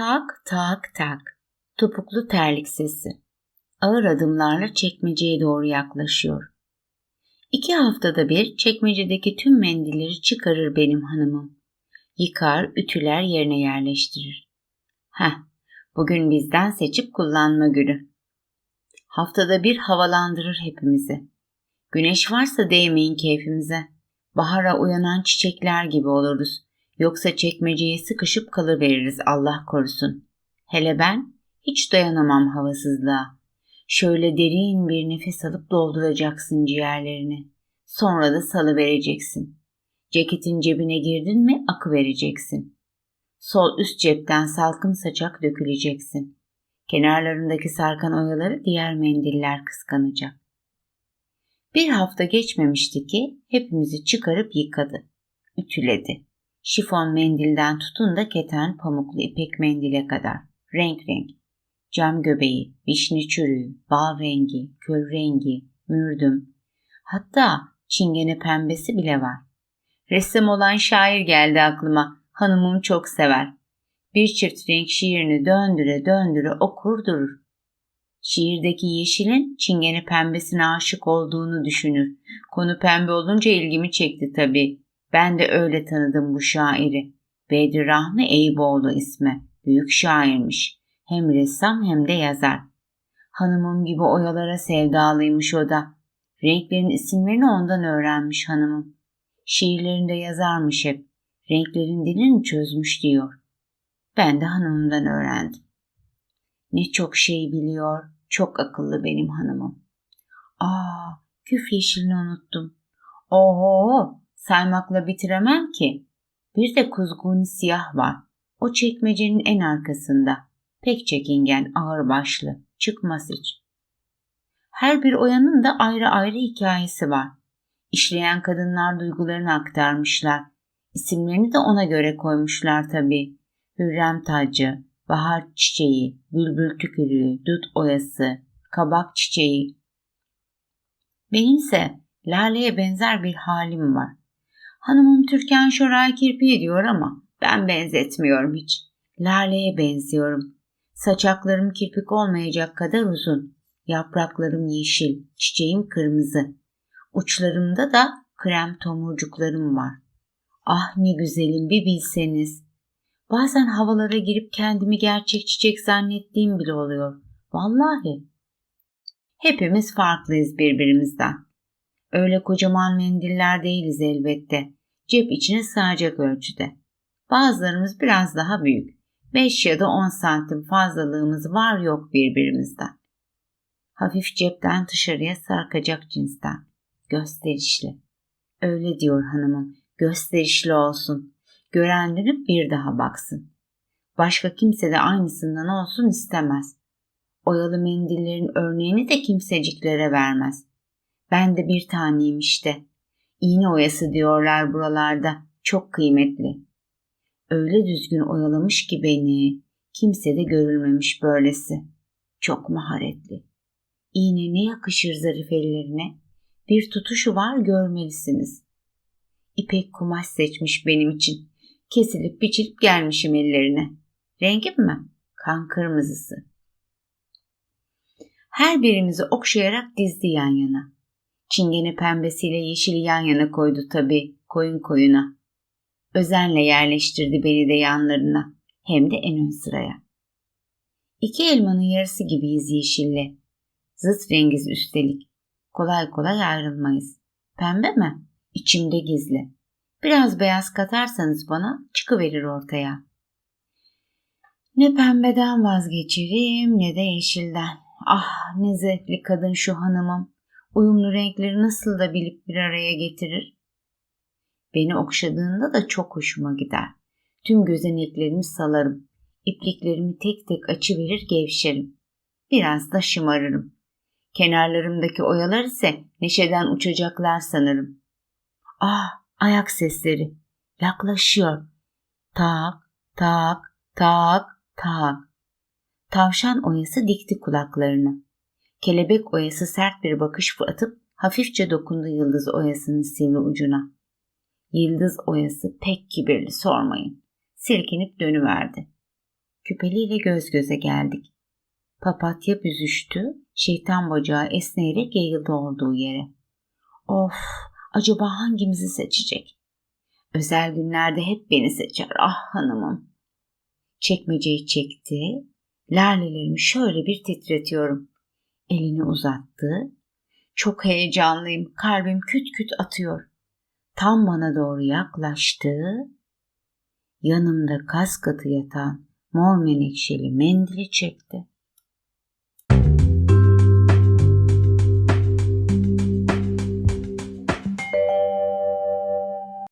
Tak tak tak. Topuklu terlik sesi. Ağır adımlarla çekmeceye doğru yaklaşıyor. İki haftada bir çekmecedeki tüm mendilleri çıkarır benim hanımım. Yıkar, ütüler yerine yerleştirir. Heh, bugün bizden seçip kullanma günü. Haftada bir havalandırır hepimizi. Güneş varsa değmeyin keyfimize. Bahara uyanan çiçekler gibi oluruz. Yoksa çekmeceye sıkışıp kalıveririz Allah korusun. Hele ben hiç dayanamam havasızlığa. Şöyle derin bir nefes alıp dolduracaksın ciğerlerini. Sonra da salı vereceksin. Ceketin cebine girdin mi akı vereceksin. Sol üst cepten salkım saçak döküleceksin. Kenarlarındaki sarkan oyaları diğer mendiller kıskanacak. Bir hafta geçmemişti ki hepimizi çıkarıp yıkadı, ütüledi. Şifon mendilden tutun da keten pamuklu ipek mendile kadar. Renk renk. Cam göbeği, vişne çürüğü, bal rengi, kül rengi, mürdüm. Hatta çingene pembesi bile var. Ressam olan şair geldi aklıma. Hanımım çok sever. Bir çift renk şiirini döndüre döndüre okur durur. Şiirdeki yeşilin çingene pembesine aşık olduğunu düşünür. Konu pembe olunca ilgimi çekti tabii. Ben de öyle tanıdım bu şairi. Bedri Rahmi Eyüboğlu ismi. Büyük şairmiş. Hem ressam hem de yazar. Hanımım gibi oyalara sevdalıymış o da. Renklerin isimlerini ondan öğrenmiş hanımım. Şiirlerinde yazarmış hep. Renklerin dilini çözmüş diyor. Ben de hanımımdan öğrendim. Ne çok şey biliyor, çok akıllı benim hanımım. Aa, küf yeşilini unuttum. Oho, saymakla bitiremem ki. Bir de kuzguni siyah var. O çekmecenin en arkasında. Pek çekingen, ağır başlı, çıkmaz hiç. Her bir oyanın da ayrı ayrı hikayesi var. İşleyen kadınlar duygularını aktarmışlar. İsimlerini de ona göre koymuşlar tabii. Hürrem tacı, bahar çiçeği, bülbül tükürüğü, dut oyası, kabak çiçeği. Benimse laleye benzer bir halim var. Hanımım Türkan Şoray kirpi diyor ama ben benzetmiyorum hiç. Laleye benziyorum. Saçaklarım kirpik olmayacak kadar uzun. Yapraklarım yeşil, çiçeğim kırmızı. Uçlarımda da krem tomurcuklarım var. Ah ne güzelim bir bilseniz. Bazen havalara girip kendimi gerçek çiçek zannettiğim bile oluyor. Vallahi. Hepimiz farklıyız birbirimizden. Öyle kocaman mendiller değiliz elbette. Cep içine sığacak ölçüde. Bazılarımız biraz daha büyük. 5 ya da 10 santim fazlalığımız var yok birbirimizden. Hafif cepten dışarıya sarkacak cinsten. Gösterişli. Öyle diyor hanımım. Gösterişli olsun. Gören dönüp bir daha baksın. Başka kimse de aynısından olsun istemez. Oyalı mendillerin örneğini de kimseciklere vermez. Ben de bir taneyim işte. İğne oyası diyorlar buralarda. Çok kıymetli. Öyle düzgün oyalamış ki beni. Kimse de görülmemiş böylesi. Çok maharetli. İğne ne yakışır zarif ellerine. Bir tutuşu var görmelisiniz. İpek kumaş seçmiş benim için. Kesilip biçilip gelmişim ellerine. Rengim mi? Kan kırmızısı. Her birimizi okşayarak dizdi yan yana. Çingene pembesiyle yeşili yan yana koydu tabii koyun koyuna. Özenle yerleştirdi beni de yanlarına hem de en ön sıraya. İki elmanın yarısı gibiyiz yeşille. Zıt rengiz üstelik. Kolay kolay ayrılmayız. Pembe mi? İçimde gizli. Biraz beyaz katarsanız bana çıkıverir ortaya. Ne pembeden vazgeçerim ne de yeşilden. Ah ne zevkli kadın şu hanımım. Uyumlu renkleri nasıl da bilip bir araya getirir. Beni okşadığında da çok hoşuma gider. Tüm gözeneklerimi salarım. İpliklerimi tek tek açıverir gevşerim. Biraz da şımarırım. Kenarlarımdaki oyalar ise neşeden uçacaklar sanırım. Ah ayak sesleri. Yaklaşıyor. Tak, tak, tak, tak. Tavşan oyası dikti kulaklarını. Kelebek oyası sert bir bakış atıp hafifçe dokundu yıldız oyasının sivri ucuna. Yıldız oyası pek kibirli sormayın. Silkinip dönüverdi. Küpeliyle göz göze geldik. Papatya büzüştü, şeytan bacağı esneyerek yayıldı olduğu yere. Of, acaba hangimizi seçecek? Özel günlerde hep beni seçer ah hanımım. Çekmeceyi çekti, lalelerimi şöyle bir titretiyorum. Elini uzattı. Çok heyecanlıyım, kalbim küt küt atıyor. Tam bana doğru yaklaştı. Yanımda kas katı yatan mor menekşeli mendili çekti.